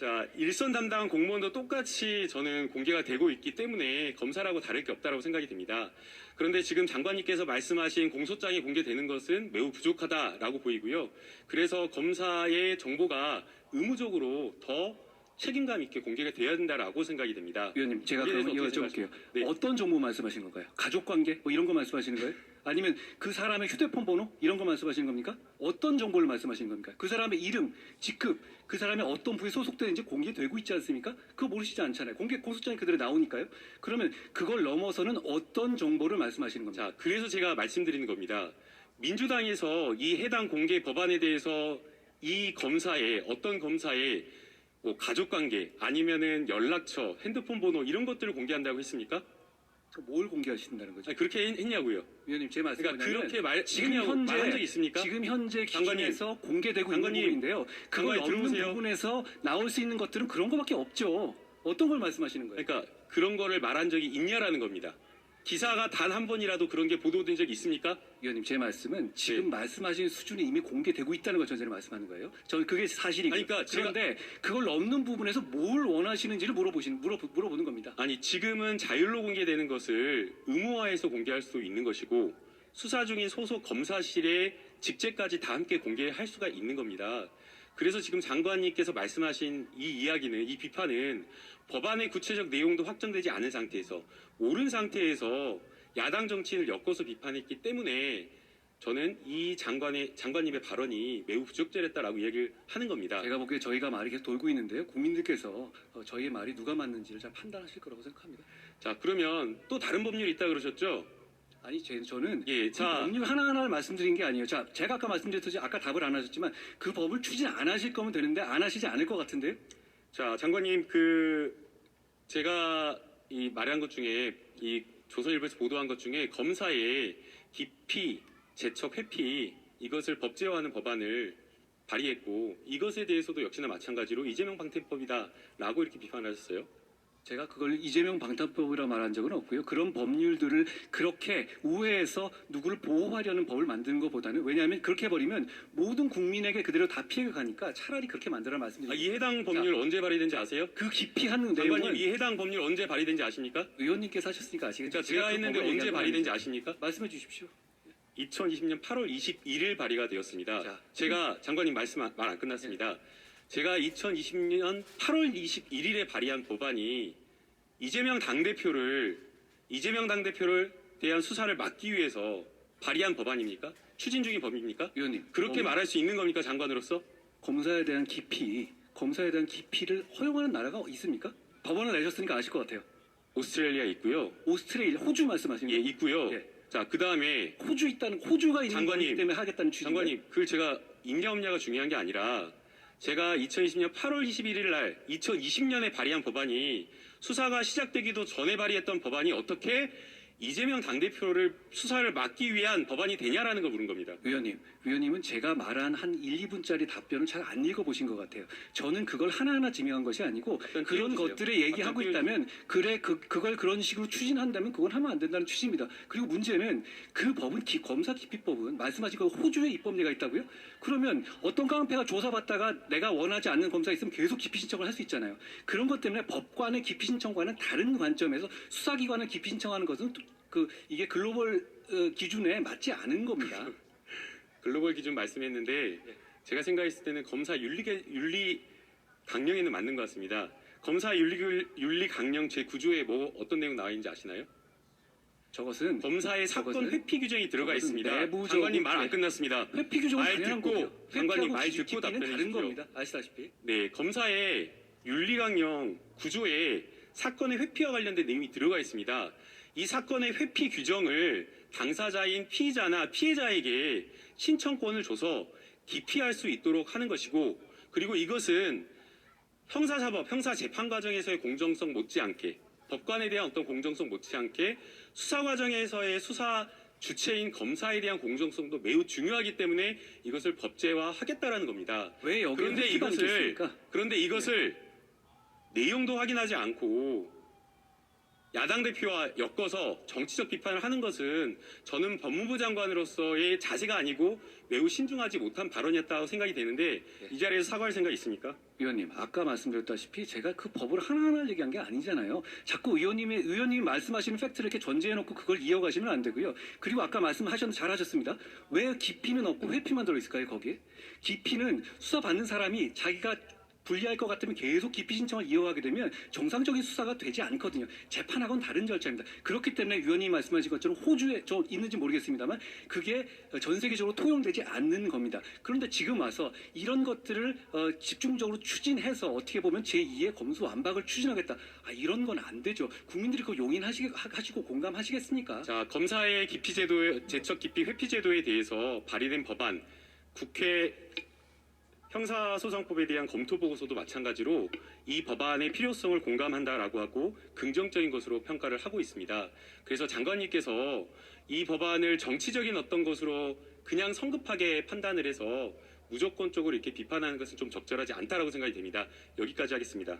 자, 일선 담당 공무원도 똑같이 저는 공개가 되고 있기 때문에 검사라고 다를 게 없다고 생각이 듭니다. 그런데 지금 장관님께서 말씀하신 공소장이 공개되는 것은 매우 부족하다라고 보이고요. 그래서 검사의 정보가 의무적으로 더 책임감 있게 공개가 돼야 된다라고 생각이 됩니다. 위원님, 제가 그럼 이거 어떻게 여쭤볼게요. 네. 어떤 정보 말씀하시는 건가요? 가족 관계? 뭐 이런 거 말씀하시는 거예요? 아니면 그 사람의 휴대폰 번호? 이런 거 말씀하시는 겁니까? 어떤 정보를 말씀하시는 겁니까? 그 사람의 이름, 직급, 그 사람이 어떤 부에 소속되는지 공개되고 있지 않습니까? 그거 모르시지 않잖아요. 공개 공소장이 그대로 나오니까요. 그러면 그걸 넘어서는 어떤 정보를 말씀하시는 겁니까? 자, 그래서 제가 말씀드리는 겁니다. 민주당에서 이 해당 공개 법안에 대해서 이 검사의 어떤 검사의 뭐 가족관계 아니면은 연락처, 핸드폰 번호 이런 것들을 공개한다고 했습니까? 뭘 공개하신다는 거죠? 아니, 그렇게 했- 했냐고요. 위원님, 제 말씀은 그러니까 그렇게 말 지금 현재 말한 적 있습니까? 지금 현재 기준에서 공개되고 있는 부분인데요. 그걸 들어보세요. 부분에서 나올 수 있는 것들은 그런 거밖에 없죠. 어떤 걸 말씀하시는 거예요? 그러니까 그런 거를 말한 적이 있냐라는 겁니다. 기사가 단 한 번이라도 그런 게 보도된 적이 있습니까? 위원님 제 말씀은 지금 네. 말씀하신 수준이 이미 공개되고 있다는 걸 전제로 말씀하는 거예요. 저는 그게 사실이고 그러니까 제가- 그런데 그걸 넘는 부분에서 뭘 원하시는지를 물어보시는 물어 물어보는 겁니다. 아니 지금은 자율로 공개되는 것을 의무화해서 공개할 수도 있는 것이고 수사 중인 소속 검사실의 직제까지 다 함께 공개할 수가 있는 겁니다. 그래서 지금 장관님께서 말씀하신 이 이야기는 이 비판은 법안의 구체적 내용도 확정되지 않은 상태에서 옳은 상태에서 야당 정치인을 엮어서 비판했기 때문에 저는 이 장관의 장관님의 발언이 매우 부적절했다라고 얘기를 하는 겁니다. 제가 보기에 저희가 말이 계속 돌고 있는데요. 국민들께서 어, 저희의 말이 누가 맞는지를 잘 판단하실 거라고 생각합니다. 자 그러면 또 다른 법률이 있다 그러셨죠? 아니 제, 저는 예, 자, 자 법률 하나하나를 말씀드린 게 아니에요. 자, 제가 아까 말씀드렸듯이 아까 답을 안 하셨지만 그 법을 추진 안 하실 거면 되는데 안 하시지 않을 것 같은데요. 자, 장관님, 그, 제가 이 말한 것 중에, 이 조선일보에서 보도한 것 중에 검사의 기피, 재척, 회피, 이것을 법제화하는 법안을 발의했고, 이것에 대해서도 역시나 마찬가지로 이재명 방탄법이다, 라고 이렇게 비판하셨어요. 제가 그걸 이재명 방탄법이라 말한 적은 없고요. 그런 법률들을 그렇게 우회해서 누구를 보호하려는 법을 만드는 것보다는 왜냐하면 그렇게 해버리면 모든 국민에게 그대로 다 피해가 가니까 차라리 그렇게 만들어 아, 말씀드립니다. 이 해당 법률 언제 발의된지 아세요? 그 깊이 하는 장관님, 내용을 이 해당 법률 언제 발의된지 아십니까? 의원님께서 하셨으니까 아시겠죠. 그러니까 제가 그 했는데 법을 언제 발의된지. 아십니까? 말씀해 주십시오. 2020년 8월 21일 발의가 되었습니다. 자. 제가 장관님 말씀 말 안 끝났습니다. 제가 2020년 8월 21일에 발의한 법안이 이재명 당대표를 이재명 당대표를 대한 수사를 막기 위해서 발의한 법안입니까? 추진 중인 법입니까? 의원님 그렇게 검- 말할 수 있는 겁니까, 장관으로서? 검사에 대한 깊이 검사에 대한 깊이를 허용하는 나라가 있습니까? 법원을 내셨으니까 아실 것 같아요. 오스트레일리아 있고요. 오스트레일리아, 호주 말씀하시는 예, 거예요? 있고요. 예. 자, 그다음에 호주 있다는 호주가 있는 장관님, 거기 때문에 하겠다는 취지. 장관님, 그걸 제가 있냐 없냐가 중요한 게 아니라 제가 2020년 8월 21일 날 2020년에 발의한 법안이 수사가 시작되기도 전에 발의했던 법안이 어떻게 이재명 당대표를 수사를 막기 위한 법안이 되냐라는 걸 물은 겁니다. 위원님, 위원님은 제가 말한 한 1, 2분짜리 답변을 잘 안 읽어보신 것 같아요. 저는 그걸 하나하나 증명한 것이 아니고 그런. 것들을 얘기하고 있다면 그래 그 그걸 그런 식으로 추진한다면 그건 하면 안 된다는 취지입니다. 그리고 문제는 그 법은 기- 검사 기피법은 말씀하신 그 호주에 입법례가 있다고요? 그러면 어떤 깡패가 조사받다가 내가 원하지 않는 검사 있으면 계속 기피 신청을 할 수 있잖아요. 그런 것 때문에 법관의 기피 신청과는 다른 관점에서 수사기관을 기피 신청하는 것은 또 그 이게 글로벌 어, 기준에 맞지 않은 겁니다. 글로벌 기준 말씀했는데 제가 생각했을 때는 검사 윤리 윤리 강령에는 맞는 것 같습니다. 검사 윤리 윤리 강령 제 9조에 뭐 어떤 내용 나와 있는지 아시나요? 저것은 검사의 사건 회피 규정이 들어가 있습니다. 장관님 말 안 끝났습니다. 회피 규정은 말 듣고. 장관님 말 듣고 답변해 다른 주십시오. 겁니다. 아시다시피. 네, 검사의 윤리 강령 구조에 사건의 회피와 관련된 내용이 들어가 있습니다. 이 사건의 회피 규정을 당사자인 피의자나 피해자에게 신청권을 줘서 기피할 수 있도록 하는 것이고, 그리고 이것은 형사사법, 형사재판 과정에서의 공정성 못지않게, 법관에 대한 어떤 공정성 못지않게 수사 과정에서의 수사 주체인 검사에 대한 공정성도 매우 중요하기 때문에 이것을 법제화하겠다라는 겁니다. 왜 여기 그런데 이것을 있습니까? 그런데 이것을 내용도 확인하지 않고 야당 대표와 엮어서 정치적 비판을 하는 것은 저는 법무부 장관으로서의 자세가 아니고 매우 신중하지 못한 발언이었다고 생각이 되는데 이 자리에서 사과할 생각 있습니까? 의원님, 아까 말씀드렸다시피 제가 그 법을 하나하나 얘기한 게 아니잖아요. 자꾸 의원님이 의원님이 말씀하시는 팩트를 이렇게 전제해놓고 그걸 이어가시면 안 되고요. 그리고 아까 말씀하셨는데 잘하셨습니다. 왜 기피는 없고 회피만 들어있을까요, 거기에? 기피는 수사 받는 사람이 자기가 불리할 것 같으면 계속 기피 신청을 이어가게 되면 정상적인 수사가 되지 않거든요. 재판하고는 다른 절차입니다. 그렇기 때문에 위원님이 말씀하신 것처럼 호주에 저 있는지 모르겠습니다만 그게 전 세계적으로 통용되지 않는 겁니다. 그런데 지금 와서 이런 것들을 어, 집중적으로 추진해서 어떻게 보면 제2의 검수 완박을 추진하겠다. 아, 이런 건 안 되죠. 국민들이 그거 용인하시고 공감하시겠습니까? 자, 검사의 기피 제도, 제척 기피 회피 제도에 대해서 발의된 법안, 국회 형사소송법에 대한 검토 보고서도 마찬가지로 이 법안의 필요성을 공감한다라고 하고 긍정적인 것으로 평가를 하고 있습니다. 그래서 장관님께서 이 법안을 정치적인 어떤 것으로 그냥 성급하게 판단을 해서 무조건적으로 이렇게 비판하는 것은 좀 적절하지 않다라고 생각이 됩니다. 여기까지 하겠습니다.